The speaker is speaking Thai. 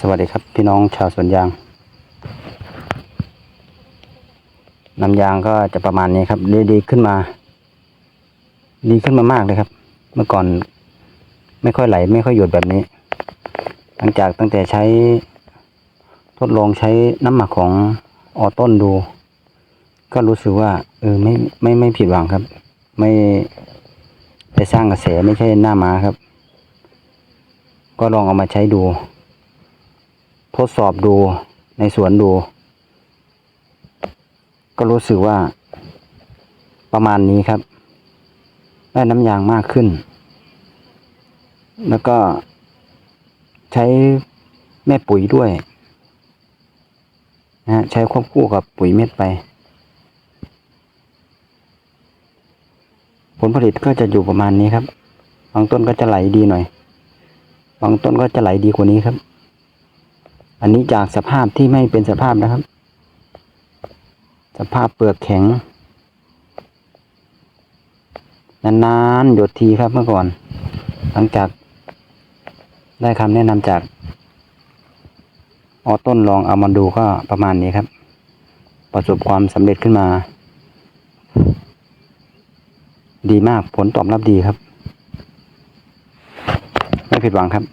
สวัสดีครับพี่น้องชาวสวนยาง น้ำยางก็จะประมาณนี้ครับดีดีขึ้นมา ดีขึ้นมามากเลยครับ เมื่อก่อน ไม่ค่อยไหล ไม่ค่อยหยุดแบบนี้ หลังจากตั้งแต่ใช้ ทดลองใช้น้ำหมักของออต้นดู ก็รู้สึกว่า เออไม่ไม่ไม่ผิดหวังครับ ไม่ไปสร้างกระแสไม่ใช่หน้ามาครับ ก็ลองเอามาใช้ดู ทดสอบดูในสวนดู ก็รู้สึกว่า ประมาณนี้ครับ ได้น้ำยางมากขึ้น แล้วก็ใช้แม่ปุ๋ยด้วยนะใช้ควบคู่กับปุ๋ยเม็ดไป ผลผลิตก็จะอยู่ประมาณนี้ครับ บางต้นก็จะไหลดีหน่อย บางต้นก็จะไหลดีกว่านี้ครับ อันนี้จากสภาพที่ไม่เป็นสภาพนะครับ สภาพเปลือกแข็ง นานๆหยดทีครับเมื่อก่อน หลังจากได้คำแนะนำจากออต้นลองเอามาดูก็ประมาณนี้ครับ ประสบความสำเร็จขึ้นมา ดีมากผลตอบรับดีครับ ไม่ผิดหวังครับ